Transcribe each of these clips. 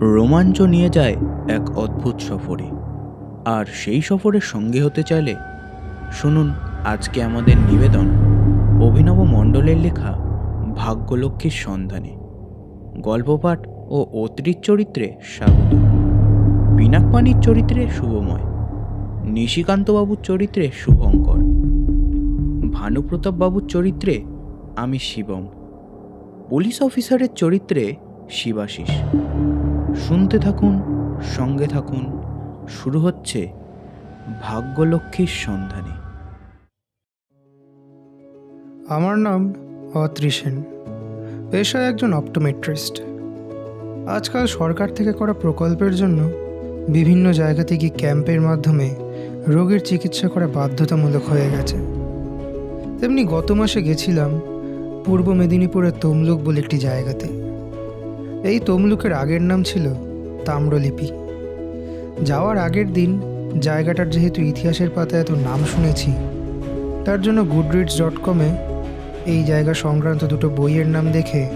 রোমাঞ্চ নিয়ে যায় এক অদ্ভুত সফরে। আর সেই সফরের সঙ্গে হতে চাইলে, শুনুন আজকে আমাদের নিবেদন, অভিনব মণ্ডলের লেখা ভাগ্যলক্ষ্মীর সন্ধানে। গল্পপাঠ ও অত্রির চরিত্রে স্বাগত। পিনাকপানির চরিত্রে শুভময়, নিশিকান্তবাবুর চরিত্রে শুভঙ্কর, ভানুপ্রতাপবাবুর চরিত্রে আমি শিবম, পুলিশ অফিসারের চরিত্রে শিবাশিস। শুনতে থাকুন, সঙ্গে থাকুন। শুরু হচ্ছে ভাগ্যলক্ষ্মীর সন্ধানে। আমার নাম অত্রিসেন পেশায় একজন অপটোমেট্রিস্ট। আজকাল সরকার থেকে করা প্রকল্পের জন্য বিভিন্ন জায়গা থেকে ক্যাম্পের মাধ্যমে রোগীর চিকিৎসা করা বাধ্যতামূলক হয়ে গেছে। তেমনি গত মাসে গেছিলাম পূর্ব মেদিনীপুরের তমলুক বলে একটি জায়গাতে। এই তমলুকের আগের নাম ছিল তাম্রলিপি। যাওয়ার আগের দিন জায়গাটার যেহেতু ইতিহাসের পাতায় এত নাম শুনেছি, তার জন্য গুডরিডস ডট কমে এই জায়গা সংক্রান্ত দুটো বইয়ের নাম দেখে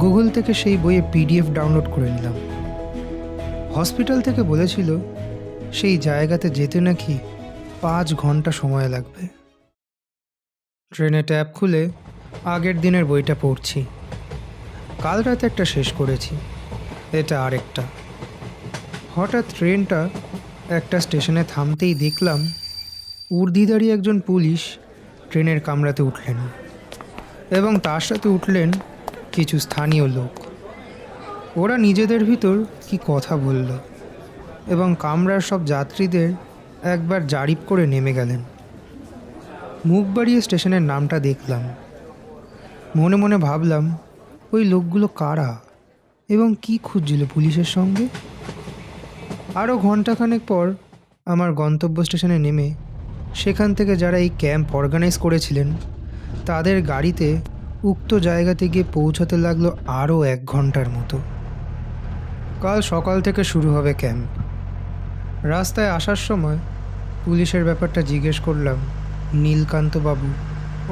গুগল থেকে সেই বইয়ে পিডিএফ ডাউনলোড করে নিলাম। হসপিটাল থেকে বলেছিল, সেই জায়গাতে যেতে নাকি পাঁচ ঘণ্টা সময় লাগবে। ট্রেনে ট্যাব খুলে আগের দিনের বইটা পড়ছি। কাল রাতে একটা শেষ করেছি। এটা আরেকটা। হঠাৎ ট্রেনটা একটা স্টেশনে থামতেই দেখলাম উর্দিদারি একজন পুলিশ ট্রেনের কামরাতে উঠলেন এবং তার সাথে উঠলেন কিছু স্থানীয় লোক। ওরা নিজেদের ভিতর কি কথা বলল এবং কামরার সব যাত্রীদের একবার জারিপ করে নেমে গেলেন। মুখ বাড়িয়ে স্টেশনের নামটা দেখলাম। মনে মনে ভাবলাম ওই লোকগুলো কারা এবং কি খুঁজছিল পুলিশের সঙ্গে? আরও ঘন্টাখানেক পর আমার গন্তব্য স্টেশনে নেমে সেখান থেকে যারা এই ক্যাম্প অর্গানাইজ করেছিলেন, তাদের গাড়িতে উক্ত জায়গাতে গিয়ে পৌঁছাতে লাগল আরও এক ঘণ্টার মতো। কাল সকাল থেকে শুরু হবে ক্যাম্প। রাস্তায় আসার সময় পুলিশের ব্যাপারটা জিজ্ঞেস করলাম নীলকান্তবাবু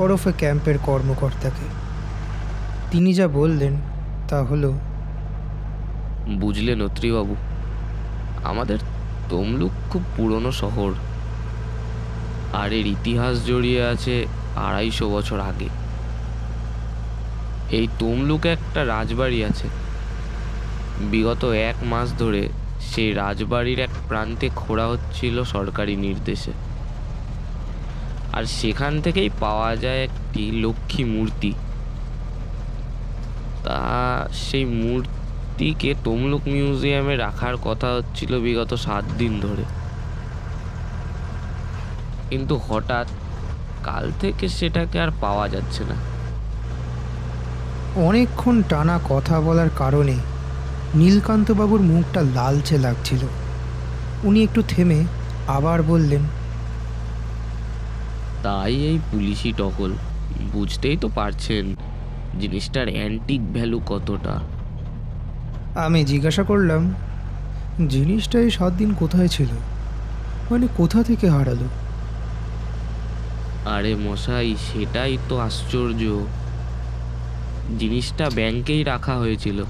ওরফে ক্যাম্পের কর্মকর্তাকে। তিনি যা বললেন, তা হলো। বুঝলেন অত্রিবাবু আমাদের তমলুক খুব পুরনো শহর। আর এর ইতিহাস জড়িয়ে আছে আড়াইশো বছর আগে। এই তমলুকে একটা রাজবাড়ি আছে। বিগত এক মাস ধরে সেই রাজবাড়ির এক প্রান্তে খোঁড়া হচ্ছিল সরকারি নির্দেশে। আর সেখান থেকেই পাওয়া যায় একটি লক্ষ্মী মূর্তি। সেই মূর্তিকে তমলুক মিউজিয়ামে রাখার কথা হচ্ছিল বিগত সাত দিন ধরে। কিন্তু হঠাৎ কাল থেকে সেটাকে আর পাওয়া যাচ্ছে না। অনেকক্ষণ টানা কথা বলার কারণে নীলকান্তবাবুর মুখটা লালচে লাগছিল। উনি একটু থেমে আবার বললেন তাই এই পুলিশি টহল বুঝতেই তো পারছেন। জিনিসটার অ্যান্টিক ভ্যালু কতটা? আমি জিজ্ঞাসা করলাম জিনিসটা এই সাত দিন কোথায় ছিল? মানে কোথা থেকে হারালো? আরে মশাই সেটাই তো আশ্চর্য। জিনিসটা ব্যাংকেই রাখা হয়েছিল।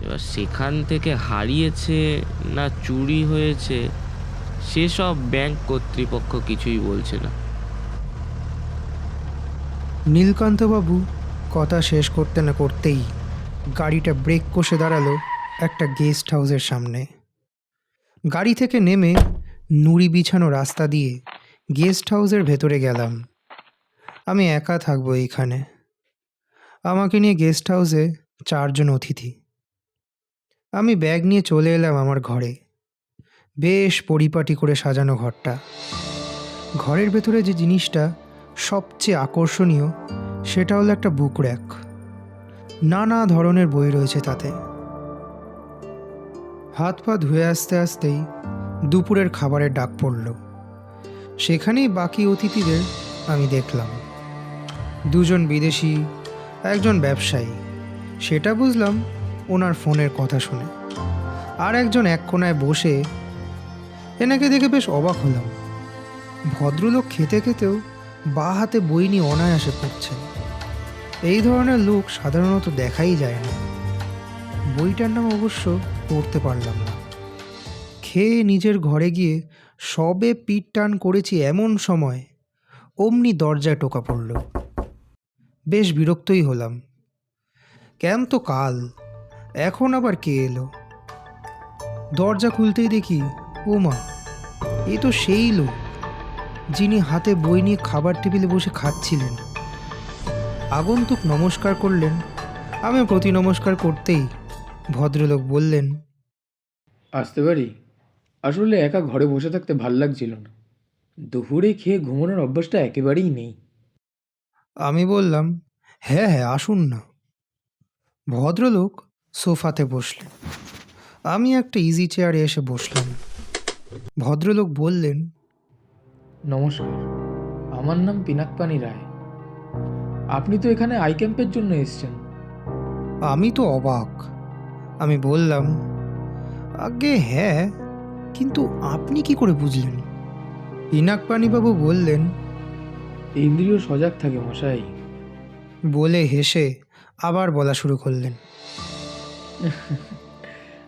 এবার সেখান থেকে হারিয়েছে না চুরি হয়েছে সেসব ব্যাংক কর্তৃপক্ষ কিছুই বলছে না। নীলকান্তবাবু কথা শেষ করতে না করতেই গাড়িটা ব্রেক কষে দাঁড়াল একটা গেস্ট হাউসের সামনে। গাড়ি থেকে নেমে নুড়ি বিছানো রাস্তা দিয়ে গেস্ট হাউসের ভেতরে গেলাম। আমি একা থাকব এইখানে আমাকে নিয়ে গেস্ট হাউসে চারজন অতিথি। আমি ব্যাগ নিয়ে চলে এলাম আমার ঘরে। বেশ পরিপাটি করে সাজানো ঘরটা। ঘরের ভেতরে যে জিনিসটা সবচেয়ে আকর্ষণীয় সেটা হলো একটা বুক র্যাক। নানা ধরনের বই রয়েছে তাতে। হাত পা ধুয়ে আসতে আসতেই দুপুরের খাবারের ডাক পড়ল। সেখানেই বাকি অতিথিদের আমি দেখলাম। দুজন বিদেশি, একজন ব্যবসায়ী। সেটা বুঝলাম ওনার ফোনের কথা শুনে। আর একজন এক কোনায় বসে এনাকে দেখে বেশ অবাক হলাম। ভদ্রলোক খেতে খেতেও বা হাতে বই নিয়ে অনায়াসে পড়ছেন। এই ধরনের লোক সাধারণত দেখাই যায় না। বইটার নাম অবশ্য পড়তে পারলাম না। খেয়ে নিজের ঘরে গিয়ে সবে পিঠ টান করেছি এমন সময় অমনি দরজায় টোকা পড়ল। বেশ বিরক্তই হলাম। ক্যাম্প তো কাল? এখন আবার কে এলো? দরজা খুলতেই দেখি ও মা এ তো সেই লোক, যিনি হাতে বই নিয়ে খাবার টেবিলে বসে খাচ্ছিলেন। আগন্তুক নমস্কার করলেন। আমি প্রতি নমস্কার করতেই ভদ্রলোক বললেন আসতে পারি? আসলে একা ঘরে বসে থাকতে ভালো লাগছিল না। দুপুরে খেয়ে ঘুমানোর অভ্যাসটা একেবারেই নেই। আমি বললাম হ্যাঁ হ্যাঁ আসুন না। ভদ্রলোক সোফাতে বসলেন। আমি একটা ইজি চেয়ারে এসে বসলাম। ভদ্রলোক বললেন নমস্কার আমার নাম পিনাকপানি রায়। আপনি তো এখানে আই ক্যাম্পের জন্য এসেছেন। আমি তো অবাক। আমি বললাম আগে হ্যাঁ কিন্তু আপনি কি করে বুঝলেন? পিনাকপানিবাবু বললেন ইন্দ্রিয় সজাগ থাকে মশাই। বলে হেসে আবার বলা শুরু করলেন।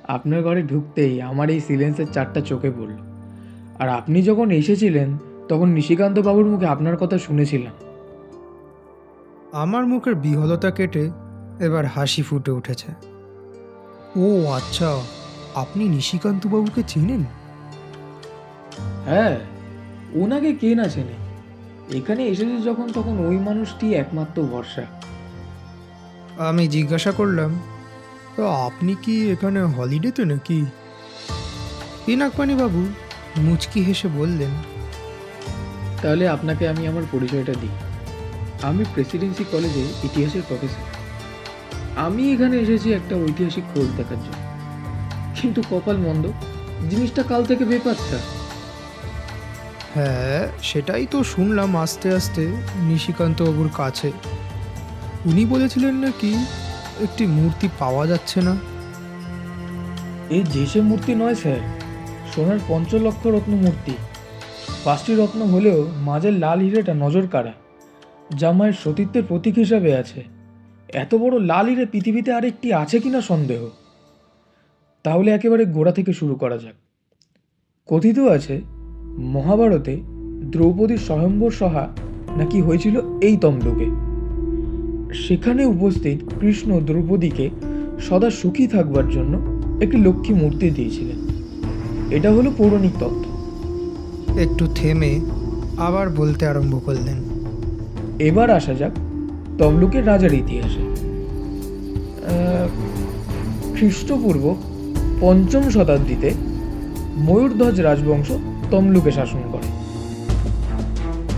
আপনার ঘরে ঢুকতেই আমার এই সিলেন্সের চারটা চোখে পড়ল। আর আপনি যখন এসেছিলেন তখন নিশিকান্ত বাবুর মুখে আপনার কথা শুনেছিলাম। আমার মুখের বিহলতা কেটে এবার হাসি ফুটে উঠেছে। ও আচ্ছা আপনি নিশিকান্তবাবুকে চেনেন? হ্যাঁ ওনাকে কে না চেনে? এখানে এসেছে যখন তখন ওই মানুষটি একমাত্র ভরসা। আমি জিজ্ঞাসা করলাম তো আপনি কি এখানে হলিডেতে নাকি? বাবু মুচকি হেসে বললেন তাহলে আপনাকে আমি আমার পরিচয়টা দিই। আমি প্রেসিডেন্সি কলেজে ইতিহাসের প্রফেসর আমি এখানে এসেছি একটা ঐতিহাসিক খোঁজ দেখার জন্য। কিন্তু কপাল মন্দ জিনিসটা কাল থেকে বেপাত্তা হ্যাঁ সেটাই তো শুনলাম আস্তে আস্তে নিশিকান্তবাবুর কাছে। উনি বলেছিলেন নাকি একটি মূর্তি পাওয়া যাচ্ছে না। এই যেসে মূর্তি নয় স্যার সোনার পঞ্চলক্ষ রত্ন মূর্তি। পাঁচটি রত্ন হলেও মাঝের লাল হিরেটা নজর কাড়া যা মায়ের সতীত্বের প্রতীক হিসাবে আছে। এত বড় লাল হিরে পৃথিবীতে আরেকটি আছে কিনা সন্দেহ। তাহলে একেবারে গোড়া থেকে শুরু করা যাক। কথিত আছে, মহাভারতে দ্রৌপদীর স্বয়ম্বর সহা নাকি হয়েছিল এই তমলুকে। সেখানে উপস্থিত কৃষ্ণ দ্রৌপদীকে সদা সুখী থাকবার জন্য একটি লক্ষ্মী মূর্তি দিয়েছিলেন। এটা হলো পৌরাণিক তত্ত্ব। একটু থেমে আবার বলতে আরম্ভ করলেন। এবার আসা যাক তমলুকের রাজার ইতিহাসে। খ্রিস্টপূর্ব পঞ্চম শতাব্দীতে ময়ূরধ্বজ রাজবংশ তমলুকে শাসন করে।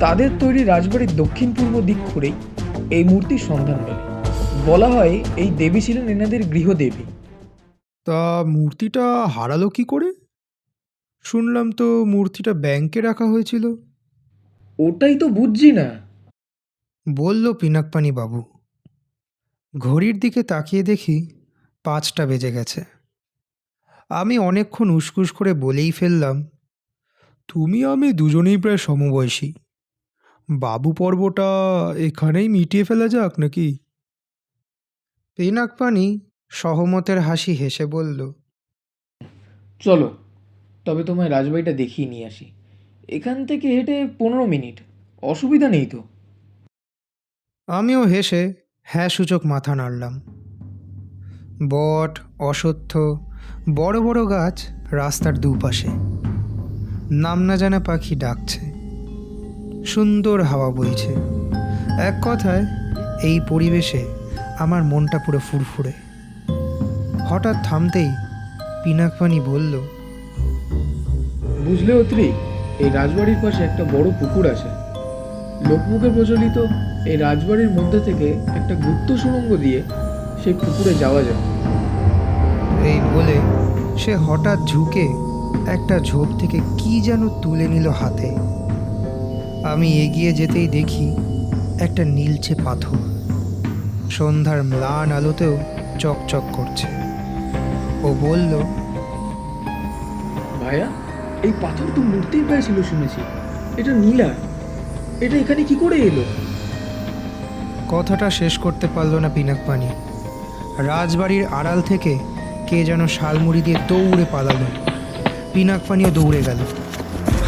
তাদের তৈরি রাজবাড়ির দক্ষিণ পূর্ব দিক করেই এই মূর্তির সন্ধান মেলে। বলা হয় এই দেবী ছিলেন এনাদের গৃহদেবী। তা মূর্তিটা হারালো কি করে? শুনলাম তো মূর্তিটা ব্যাংকে রাখা হয়েছিল। ওটাই তো বুঝছি না। বলল বাবু। ঘড়ির দিকে তাকিয়ে দেখি পাঁচটা বেজে গেছে। আমি অনেকক্ষণ উসকুস করে বলেই ফেললাম, তুমি আমি দুজনেই প্রায় সমবয়সী। বাবু পর্বটা এখানেই মিটিয়ে ফেলা যাক নাকি? পিনাকপানি সহমতের হাসি হেসে বলল, চলো, তবে তোমায় রাজবাড়িটা দেখিয়ে নিয়ে আসি। এখান থেকে হেঁটে পনেরো মিনিট। অসুবিধা নেই তো? আমিও হেসে হ্যাঁ সূচক মাথা নাড়লাম। বট অশ্বত্থ বড় বড় গাছ রাস্তার দুপাশে। নাম না জানা পাখি ডাকছে। সুন্দর হাওয়া বইছে। এক কথায়, এই পরিবেশে আমার মনটা পুরো ফুরফুরে। হঠাৎ থামতেই পিনাকপানি বলল, বুঝলে অত্রি, এই রাজবাড়ির পাশে একটা বড় পুকুর আছে। লোকমুখে প্রচলিত এই রাজবাড়ির মধ্যে থেকে একটা গুপ্ত সুড়ঙ্গ দিয়ে সেই পুকুরে যাওয়া যায়। এই বলে সে হঠাৎ ঝুঁকে একটা ঝোপ থেকে কি যেন তুলে নিল হাতে। আমি এগিয়ে যেতেই দেখি একটা নীলচে পাথর। সন্ধ্যার ম্লান আলোতেও চকচক করছে। ও বলল ভাইয়া এই পাথর তো মূর্তির পায়ে ছিল শুনেছি। এটা নীলা এটা এখানে কি করে এলো? কথাটা শেষ করতে পারল না পিনাক পানি। রাজবাড়ির আড়াল থেকে কে যেন শালমুড়ি দিয়ে দৌড়ে পালালো। পিনাক পানিও দৌড়ে গেল।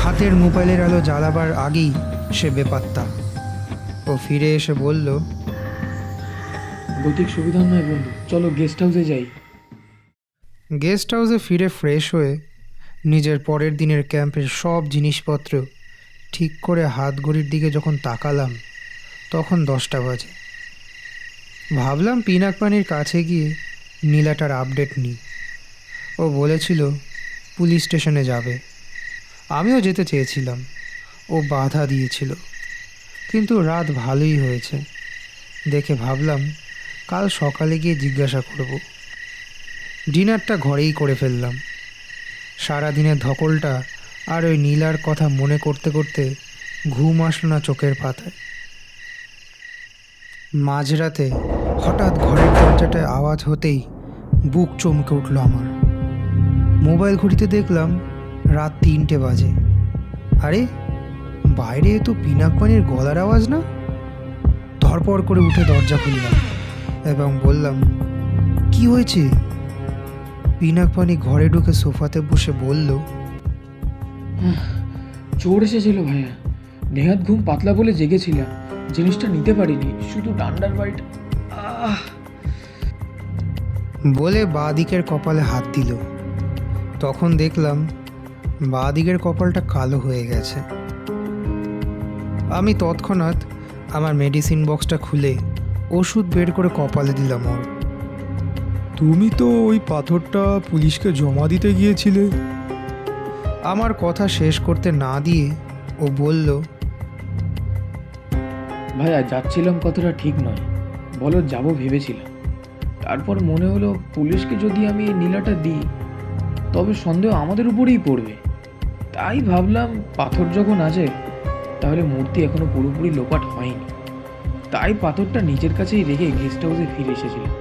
হাতের মোবাইলের আলো জ্বালাবার আগেই সে বেপাত্তা। ও ফিরে এসে বলল গতিক সুবিধা নয় বন্ধু চলো গেস্ট হাউসে যাই। গেস্ট হাউসে ফিরে ফ্রেশ হয়ে নিজের পরের দিনের ক্যাম্পের সব জিনিসপত্র ঠিক করে হাত ঘড়ির দিকে যখন তাকালাম তখন দশটা বাজে। ভাবলাম পিনাক পানির কাছে গিয়ে নীলাটার আপডেট নিই। ও বলেছিল পুলিশ স্টেশনে যাবে। আমিও যেতে চেয়েছিলাম। ও বাধা দিয়েছিল। কিন্তু রাত ভালোই হয়েছে। দেখে ভাবলাম কাল সকালে গিয়ে জিজ্ঞাসা করব। ডিনারটা ঘরেই করে ফেললাম। সারাদিনের ধকলটা আর ওই নীলার কথা মনে করতে করতে ঘুম আসলো না চোখের পাতায়। মাঝরাতে হঠাৎ ঘরের দরজাটায় আওয়াজ হতেই বুক চমকে উঠল আমার। মোবাইল ঘড়িতে দেখলাম রাত তিনটে বাজে। আরে, বাইরে তো পানির গলার আওয়াজ না? ধরপড় করে উঠে দরজা খুললাম এবং বললাম, কি হয়েছে? পিনাক পানি ঘরে ঢুকে সোফাতে বসে বলল চোর এসেছিল ভাইয়া। নেহাত ঘুম পাতলা বলে জেগেছিলাম। জিনিসটা নিতে পারিনি শুধু ডান্ডার বাড়িটা আহ। বলে বাঁ দিকের কপালে হাত দিল। তখন দেখলাম বাঁ দিকের কপালটা কালো হয়ে গেছে। আমি তৎক্ষণাৎ আমার মেডিসিন বক্সটা খুলে ওষুধ বের করে কপালে দিলাম ওর। তুমি তো ওই পাথরটা পুলিশকে জমা দিতে গিয়েছিলে। আমার কথা শেষ করতে না দিয়ে ও বলল ভাইয়া, যাচ্ছিলাম কতটা ঠিক নয়। বলো, যাব ভেবেছিলাম। তারপর মনে হলো পুলিশকে যদি আমি এই নীলাটা দিই, তবে সন্দেহ আমাদের উপরেই পড়বে। তাই ভাবলাম, পাথর যখন আছে, তাহলে মূর্তি এখনও পুরোপুরি লোপাট হয়নি। তাই পাথরটা নিজের কাছেই রেখে গেস্ট হাউসে ফিরে এসেছিলাম।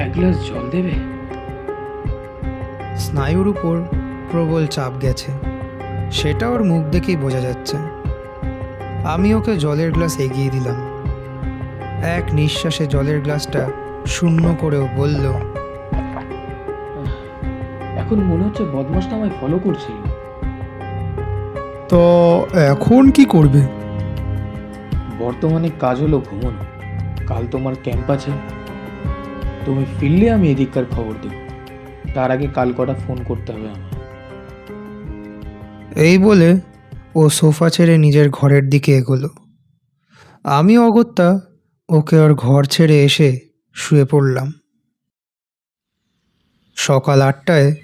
এক গ্লাস জল দেবে? স্নায়ুর উপর প্রবল চাপ গেছে। সেটা ওর মুখ দেখেই বোঝা যাচ্ছে। আমি ওকে জলের গ্লাস এগিয়ে দিলাম। এক নিঃশ্বাসে জলের গ্লাসটা শূন্য করেও বলল এখন মনে হচ্ছে বদমাসটা আমায় ফলো করছিল। তো এখন কি করবে? বর্তমানে কাজ হলো ঘুমোনো কাল তোমার ক্যাম্প আছে। তুমি ফিরলে আমি এদিককার খবর দেব। তার আগে কাল কটা ফোন করতে হবে আমার এই বলে ও সোফা ছেড়ে নিজের ঘরের দিকে এগোলো। আমি অগত্যা ওকে ওর ঘর ছেড়ে এসে শুয়ে পড়লাম। সকাল আটটায়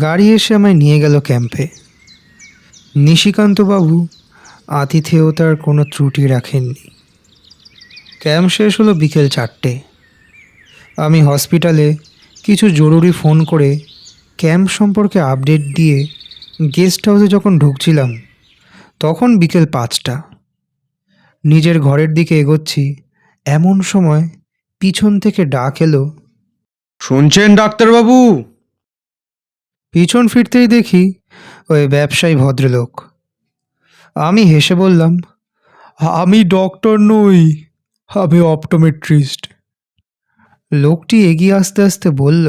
গাড়ি এসে আমায় নিয়ে গেল ক্যাম্পে। নিশিকান্তবাবু আতিথেয়তার কোনো ত্রুটি রাখেননি। ক্যাম্প শেষ হলো বিকেল চারটে। আমি হসপিটালে কিছু জরুরি ফোন করে ক্যাম্প সম্পর্কে আপডেট দিয়ে গেস্ট হাউসে যখন ঢুকছিলাম তখন বিকেল পাঁচটা। নিজের ঘরের দিকে এগোচ্ছি। এমন সময় পিছন থেকে ডাক এলো শুনছেন ডাক্তারবাবু? পিছন ফিরতেই দেখি ওই ব্যবসায়ী ভদ্রলোক। আমি হেসে বললাম আমি ডক্টর নই আমি অপটোমেট্রিস্ট। লোকটি এগিয়ে আসতে আসতে বলল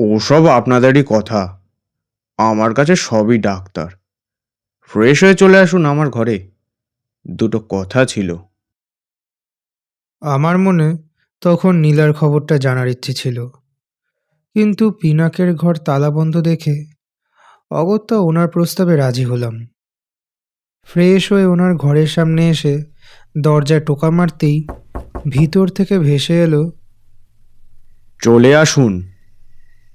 ওসব আপনাদেরই কথা। আমার কাছে সবই ডাক্তার। ফ্রেশ হয়ে চলে আসুন আমার ঘরে। দুটো কথা ছিল। আমার মনে তখন নীলার খবরটা জানার ইচ্ছে ছিল। কিন্তু পিনাকের ঘর তালাবন্ধ দেখে অগত্যা ওনার প্রস্তাবে রাজি হলাম। ফ্রেশ হয়ে ওনার ঘরের সামনে এসে দরজায় টোকা মারতেই ভিতর থেকে ভেসে এলো চলে আসুন।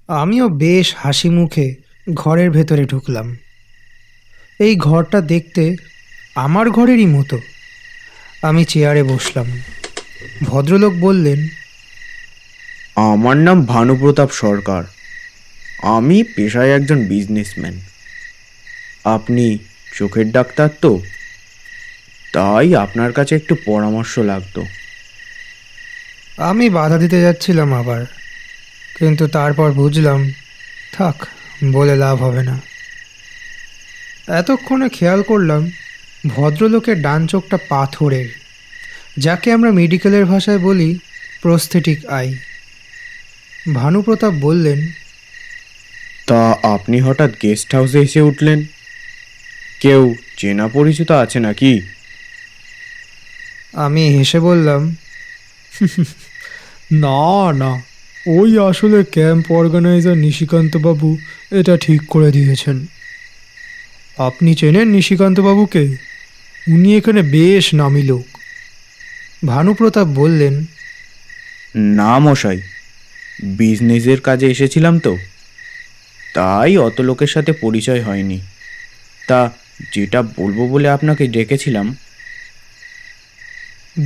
আমিও বেশ হাসি মুখে ঘরের ভেতরে ঢুকলাম। এই ঘরটা দেখতে আমার ঘরেরই মতো। আমি চেয়ারে বসলাম। ভদ্রলোক বললেন আমার নাম ভানুপ্রতাপ সরকার। আমি পেশায় একজন বিজনেসম্যান আপনি চোখের ডাক্তার তো? তাই আপনার কাছে একটু পরামর্শ লাগতো। আমি বাধা দিতে যাচ্ছিলাম আবার। কিন্তু তারপর বুঝলাম থাক বলে লাভ হবে না। এতক্ষণে খেয়াল করলাম ভদ্রলোকের ডান চোখটা পাথরের যাকে আমরা মেডিকেলের ভাষায় বলি প্রস্থেটিক আই ভানুপ্রতাপ বললেন তা আপনি হঠাৎ গেস্ট হাউসে এসে উঠলেন? কেউ চেনা পরিচিত আছে নাকি? আমি হেসে বললাম না না ওই আসলে ক্যাম্প অর্গানাইজার নিশিকান্তবাবু এটা ঠিক করে দিয়েছেন। আপনি চেনেন নিশিকান্তবাবুকে? উনি এখানে বেশ নামি লোক। ভানুপ্রতাপ বললেন না মশাই বিজনেসের কাজে এসেছিলাম তো। তাই অত লোকের সাথে পরিচয় হয়নি। তা যেটা বলব বলে আপনাকে ডেকেছিলাম।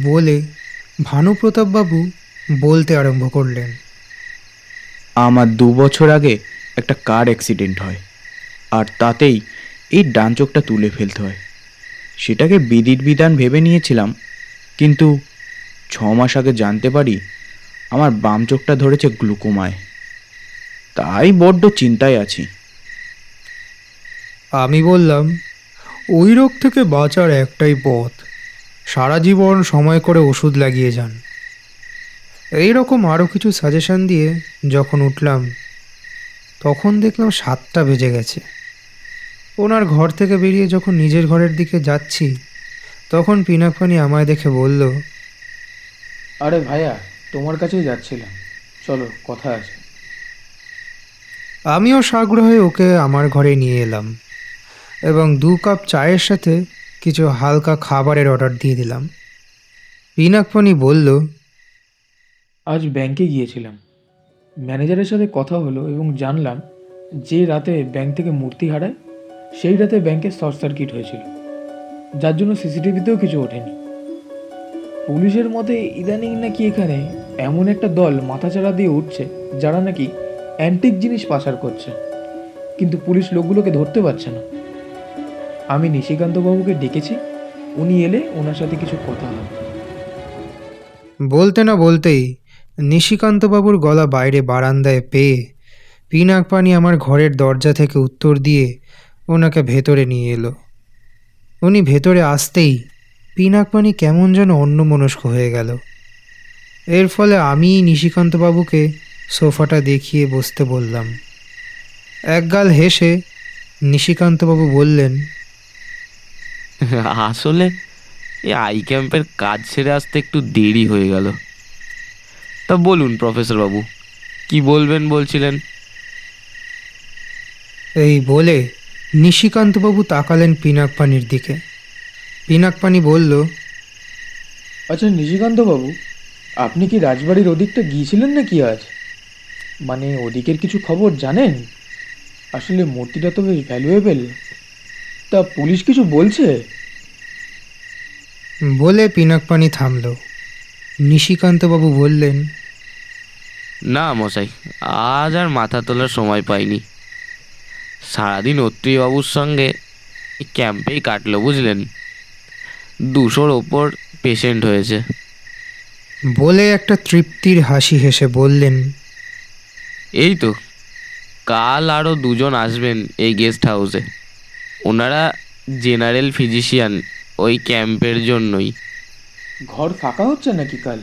বলে ভানুপ্রতাপবাবু বলতে আরম্ভ করলেন আমার দু বছর আগে একটা কার অ্যাক্সিডেন্ট হয় আর তাতেই এই ডান চোখটা তুলে ফেলতে হয়। সেটাকে বিদির বিধান ভেবে নিয়েছিলাম, কিন্তু ছ মাস আগে জানতে পারি আমার বাম চোখটা ধরেছে গ্লুকোমায়। তাই বড্ড চিন্তায় আছি। আমি বললাম, ওই রোগ থেকে বাঁচার একটাই পথ, সারা জীবন সময় করে ওষুধ লাগিয়ে যান। এই রকম আরও কিছু সাজেশন দিয়ে যখন উঠলাম, তখন দেখলাম সাতটা বেজে গেছে। ওনার ঘর থেকে বেরিয়ে যখন নিজের ঘরের দিকে যাচ্ছি তখন পিনাকপানি আমায় দেখে বলল আরে ভাইয়া তোমার কাছেই যাচ্ছিলাম। চলো কথা আছে। আমিও সাগ্রহে ওকে আমার ঘরে নিয়ে এলাম এবং দু কাপ চায়ের সাথে কিছু হালকা খাবারের অর্ডার দিয়ে দিলাম। পিনাকপানি বলল আজ ব্যাংকে গিয়েছিলাম। ম্যানেজারের সাথে কথা হলো এবং জানলাম যে রাতে ব্যাংক থেকে মূর্তি হারায় সেই রাতে ব্যাংকে শর্ট সার্কিট হয়েছিল। যার জন্য সিসিটিভিতেও কিছু ওঠেনি। পুলিশের মতে ইদানিং নাকি এখানে এমন একটা দল মাথাচাড়া দিয়ে উঠছে, যারা নাকি অ্যান্টিক জিনিস পাচার করছে। কিন্তু পুলিশ লোকগুলোকে ধরতে পারছে না। আমি নিশিকান্তবাবুকে ডেকেছি, উনি এলে ওনার সাথে কিছু কথা হবে। বলতে না বলতেই নিশিকান্তবাবুর গলা বাইরে বারান্দায় পেয়ে পিনাক পানি আমার ঘরের দরজা থেকে উত্তর দিয়ে ওনাকে ভেতরে নিয়ে এলো। উনি ভেতরে আসতেই পিনাক পানি কেমন যেন অন্যমনস্ক হয়ে গেল। এর ফলে আমি নিশিকান্তবাবুকে সোফাটা দেখিয়ে বসতে বললাম। একগাল হেসে নিশিকান্তবাবু বললেন আসলে এই আই ক্যাম্পের কাজ সেরে আসতে একটু দেরি হয়ে গেল। তা বলুন প্রফেসর বাবু কি বলবেন বলছিলেন? এই বলে নিশিকান্তবাবু তাকালেন পিনাক পানির দিকে। পিনাক পানি বলল আচ্ছা নিশিকান্তবাবু আপনি কি রাজবাড়ির ওদিকটা গিয়েছিলেন নাকি আজ? মানে ওদিকের কিছু খবর জানেন? আসলে মূর্তিটা তো বেশ ভ্যালুয়েবল তা পুলিশ কিছু বলছে? বলে পিনাক পানি থামল। নিশিকান্তবাবু বললেন না মশাই আজ আর মাথা তোলার সময় পাইনি। সারাদিন অত্রিবাবুর সঙ্গে ক্যাম্পেই কাটলো বুঝলেন? দুশোর ওপর পেশেন্ট হয়েছে। বলে একটা তৃপ্তির হাসি হেসে বললেন এই তো কাল আরও দুজন আসবেন এই গেস্ট হাউসে ওনারা জেনারেল ফিজিশিয়ান ওই ক্যাম্পের জন্যই। ঘর ফাঁকা হচ্ছে নাকি কাল?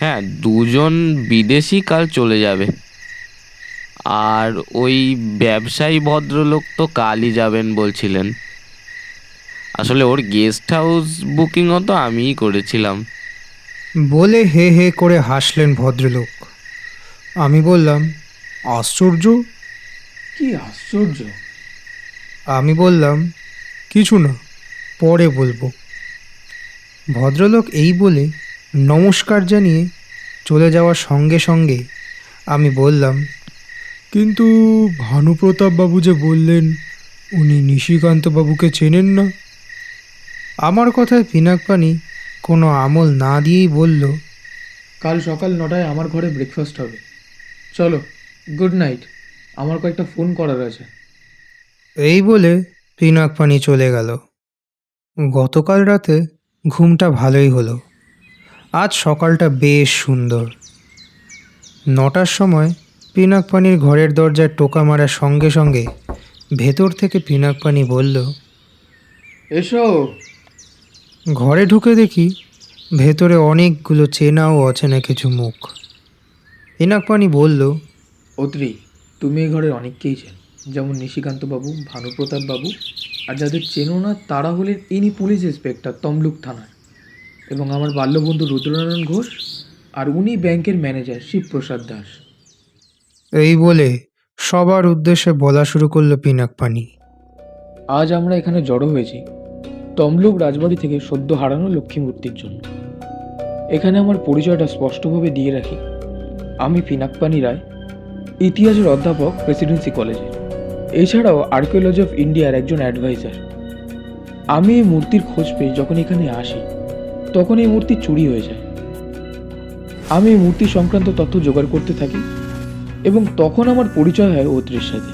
হ্যাঁ দুজন বিদেশি কাল চলে যাবে। আর ওই ব্যবসায়ী ভদ্রলোক তো কালই যাবেন বলছিলেন। আসলে ওর গেস্ট হাউস বুকিংও তো আমিই করেছিলাম। বলে হে হে করে হাসলেন ভদ্রলোক। আমি বললাম আশ্চর্য? কি আশ্চর্য? আমি বললাম কিছু না পরে বলব। ভদ্রলোক এই বলে নমস্কার জানিয়ে চলে যাওয়ার সঙ্গে সঙ্গে আমি বললাম কিন্তু ভানুপ্রতাপ বাবু যে বললেন উনি নিশিকান্ত বাবুকে চেনেন না। আমার কথায় পিনাক পানি কোনো আমল না দিয়েই বলল কাল সকাল নটায় আমার ঘরে ব্রেকফাস্ট হবে। চলো গুড নাইট আমার কয়েকটা ফোন করার আছে। এই বলে পিনাক পানি চলে গেল। গতকাল রাতে ঘুমটা ভালোই হলো। আজ সকালটা বেশ সুন্দর। নটার সময় পিনাক পানির ঘরের দরজায় টোকা মারার সঙ্গে সঙ্গে ভেতর থেকে পিনাকপানি বলল এসো। ঘরে ঢুকে দেখি ভেতরে অনেকগুলো চেনা ও অচেনা কিছু মুখ। পিনাকপানি বলল অত্রি তুমি এই ঘরের অনেককেই চেন যেমন নিশিকান্ত বাবু ভানুপ্রতাপ বাবু আর যাদের চেনো না তারা হলেন ইনি পুলিশ ইন্সপেক্টর তমলুক থানায়। এবং আমার বাল্যবন্ধু রুদ্রনারায়ণ ঘোষ আর উনি ব্যাংকের ম্যানেজার শিবপ্রসাদ দাস। এই বলে সবার উদ্দেশ্যে বলা শুরু করল পিনাকপানি। আজ আমরা এখানে জড়ো হয়েছি তমলুক রাজবাড়ি থেকে সদ্য হারানো লক্ষ্মী মূর্তির জন্য। এখানে আমার পরিচয়টা স্পষ্টভাবে দিয়ে রাখি। আমি পিনাকপানি রায়, ইতিহাসের অধ্যাপক প্রেসিডেন্সি কলেজে। এছাড়াও আর্কিওলজি অফ ইন্ডিয়ার একজন অ্যাডভাইজার। আমি এই মূর্তির খোঁজ পেয়ে যখন এখানে আসি, তখন এই মূর্তি চুরি হয়ে যায়। আমি এই মূর্তি সংক্রান্ত তথ্য জোগাড় করতে থাকি। এবং তখন আমার পরিচয় হয় ঐত্রের সাথে।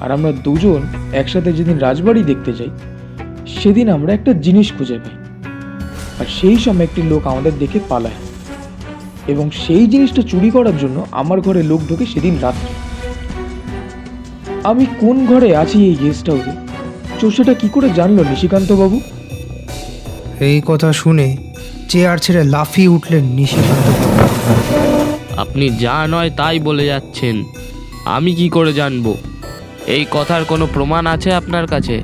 আর আমরা দুজন একসাথে যেদিন রাজবাড়ি দেখতে যাই, সেদিন আমরা একটা জিনিস খুঁজে পাই। আর সেই সময় একটি লোক আমাদের দেখে পালায়। এবং সেই জিনিসটা চুরি করার জন্য আমার ঘরে লোক ঢোকে সেদিন রাত্রে। আমি কোন ঘরে আছি এই গেস্ট হাউসে চোষাটা কি করে জানলো নিশিকান্ত বাবু এই কথা শুনে চেয়ার ছেড়ে লাফিয়ে উঠলেন নিশিকান্ত আপনি যা নয় তাই বলে যাচ্ছেন। আমি কি করে জানব? এই কথার কোনো প্রমাণ আছে আপনার কাছে?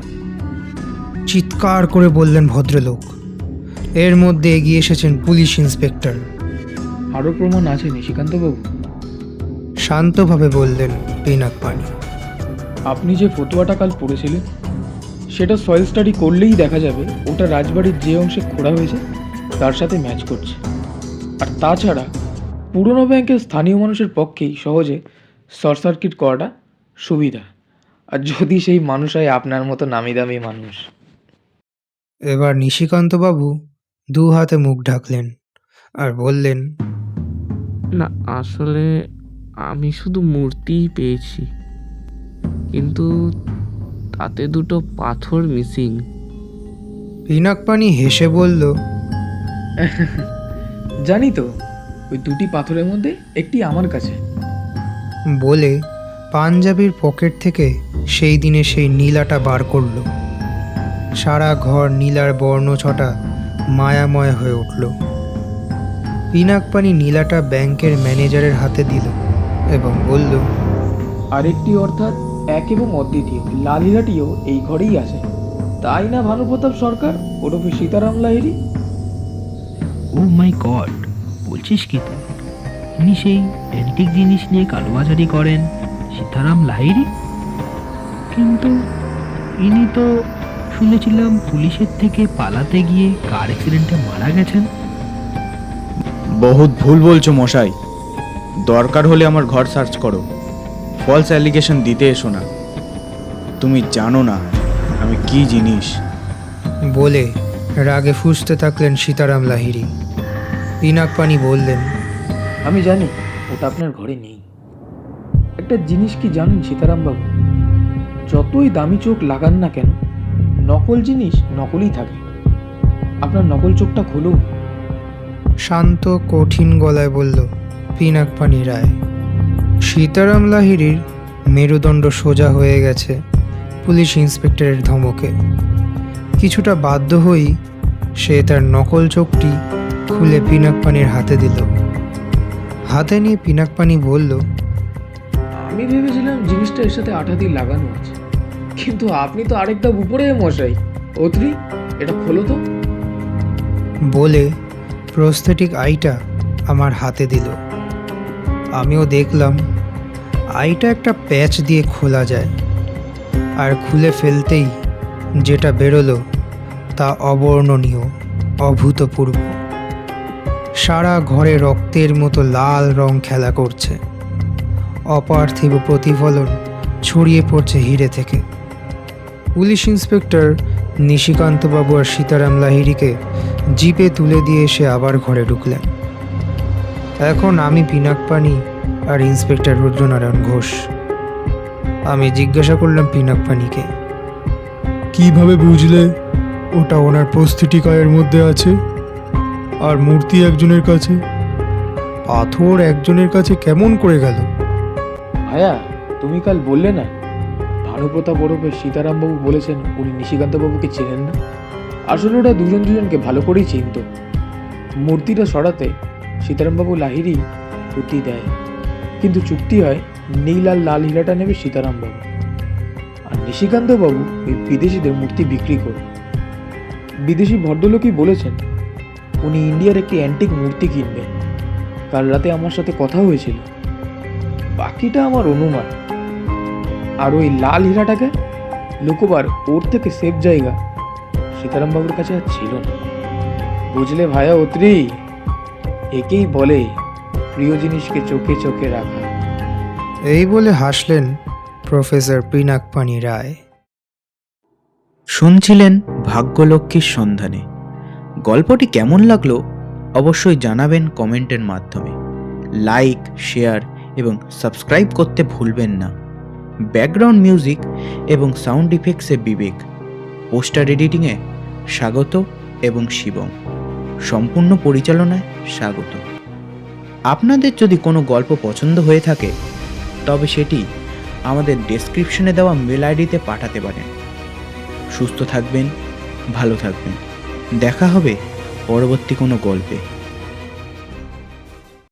চিৎকার করে বললেন ভদ্রলোক। এর মধ্যে এগিয়ে এসেছেন পুলিশ ইন্সপেক্টর। আরও প্রমাণ আছে নিশিকান্ত বাবু শান্তভাবে বললেন পিনাকপানি আপনি যে ফতুয়াটা কাল পড়েছিলেন সেটা সয়েল স্টাডি করলেই দেখা যাবে ওটা রাজবাড়ির যে অংশে খোঁড়া হয়েছে তার সাথে ম্যাচ করছে। আর তাছাড়া পুরনো ব্যাংকের স্থানীয় মানুষের পক্ষেই সহজে শর্ট সার্কিট করাটা সুবিধা। আর যদি সেই মানুষ হয় আপনার মতো নামি দামি মানুষ। এবার নিশিকান্তবাবু দু হাতে মুখ ঢাকলেন আর বললেন না আসলে আমি শুধু মূর্তিই পেয়েছি। কিন্তু তাতে দুটো পাথর মিসিং। পিনাকপানি হেসে বলল জানি তো ওই দুটি পাথরের মধ্যে একটি আমার কাছে। বলে পাঞ্জাবির পকেট থেকে সেই দিনে সেই নীলাটা বার করল। সারা ঘর নীলার বর্ণছটা মায়াময় হয়ে উঠল। পিনাকপানি নীলাটা ব্যাংকের ম্যানেজারের হাতে দিল এবং বলল আরেকটি অর্থাৎ এক এবং অদ্বিতীয় লালিরাটিও এই ঘরেই আছে। তাই না ভানুপ্রতাপ সরকার ওরফে Sitaram Lahiri? Oh my god বলছিস কি? তুই ইনি সেই অ্যান্টিক জিনিস নিয়ে কালোবাজারি করেন সীতারাম লাহিড়ি? কিন্তু ইনি তো শুনেছিলাম পুলিশের থেকে পালাতে গিয়ে কার অ্যাক্সিডেন্টে মারা গেছেন। বহুত ভুল বলছো মশাই। দরকার হলে আমার ঘর সার্চ করো। ফলস অ্যালিগেশন দিতে এসো না। তুমি জানো না আমি কি জিনিস। বলে রাগে ফুঁসতে থাকলেন সীতারাম লাহিড়ী। পিনাকপানি বললেন আমি জানি ওটা আপনার ঘরে নেই। একটা জিনিস কি জানেন সীতারাম বাবু যতই দামি চোখ লাগান না কেন নকল জিনিস নকলই থাকে। আপনার নকল চোখটা খুলুন। শান্ত কঠিন গলায় বলল পিনাকপানি রায় সীতারাম লাহিড়ির মেরুদণ্ড সোজা হয়ে গেছে পুলিশ ইন্সপেক্টরের ধমকে। কিছুটা বাধ্য হয়েই সে তার নকল চোখটি খুলে পিনাক পানির হাতে দিল। হাতে নিয়ে পিনাক পানি বলল আমি ভেবেছিলাম জিনিসটা এর সাথে আঠা দিয়ে লাগানো আছে। কিন্তু আপনি তো আরেক ধাপ উপরে মশাই। অত্রি এটা খোলো তো। বলে প্রস্থেটিক আইটা আমার হাতে দিল। আমিও দেখলাম আইটা একটা প্যাচ দিয়ে খোলা যায়। আর খুলে ফেলতেই যেটা বেরোলো তা অবর্ণনীয় অভূতপূর্ব। সারা ঘরে রক্তের মতো লাল রং খেলা করছে। অপার্থিব প্রতিফলন ছড়িয়ে পড়ছে হিরে থেকে। পুলিশ ইন্সপেক্টর নিশিকান্তবাবু আর সীতারাম লাহিড়িকে জিপে তুলে দিয়ে এসে আবার ঘরে ঢুকলেন। এখন আমি পিনাকপানি আর ইন্সপেক্টর রুদ্রনারায়ণ ঘোষ। আমি জিজ্ঞাসা করলাম পিনাকপানিকে, কীভাবে বুঝলে? ওটা ওনার প্রস্থিটিকায়ের মধ্যে আছে? আর মূর্তি একজনের কাছে? পাথর একজনের কাছে কেমন করে গেল? ভাইয়া তুমি কাল বললে না? ভানুপ্রতাপ ওরফে সীতারামবাবু বলেছেন, উনি নিশিকান্তবাবুকে চেনেন না। আসলে ওরা দুজন দুজনকে ভালো করেই চিনত। মূর্তিটা সরাতে সীতারামবাবু লাহিরি চুক্তি দেয়। কিন্তু চুক্তি হয় নীল আর লাল হীরাটা নেবে সীতারাম বাবু আর নিশিকান্ত বাবু ওই বিদেশিদের মূর্তি বিক্রি করে। বিদেশি ভদ্রলোকই বলেছেন উনি ইন্ডিয়ার একটি অ্যান্টিক মূর্তি কিনবেন। কাল রাতে আমার সাথে কথা হয়েছিল। বাকিটা আমার অনুমান। আর ওই লাল হীরাটাকে লুকোবার ওর থেকে সেফ জায়গা সীতারাম বাবুর কাছে আর ছিল না। বুঝলে ভায়া অত্রি? একেই বলে প্রিয় জিনিসকে চোখে চোখে রাখা। এই বলে হাসলেন প্রফেসর পিনাকপাণি রায়। শুনছিলেন ভাগ্যলক্ষ্মীর সন্ধানে। গল্পটি কেমন লাগল অবশ্যই জানাবেন কমেন্টের মাধ্যমে। লাইক, শেয়ার এবং সাবস্ক্রাইব করতে ভুলবেন না। ব্যাকগ্রাউন্ড মিউজিক এবং সাউন্ড ইফেক্টসে বিবেক। পোস্টার এডিটিংয়ে স্বাগত এবং শিবম। সম্পূর্ণ পরিচালনায় স্বাগত। আপনাদের যদি কোনো গল্প পছন্দ হয়ে থাকে, তবে সেটি আমাদের ডেসক্রিপশনে দেওয়া মেল আইডিতে পাঠাতে পারেন। সুস্থ থাকবেন, ভালো থাকবেন। দেখা হবে পরবর্তী কোনো গল্পে।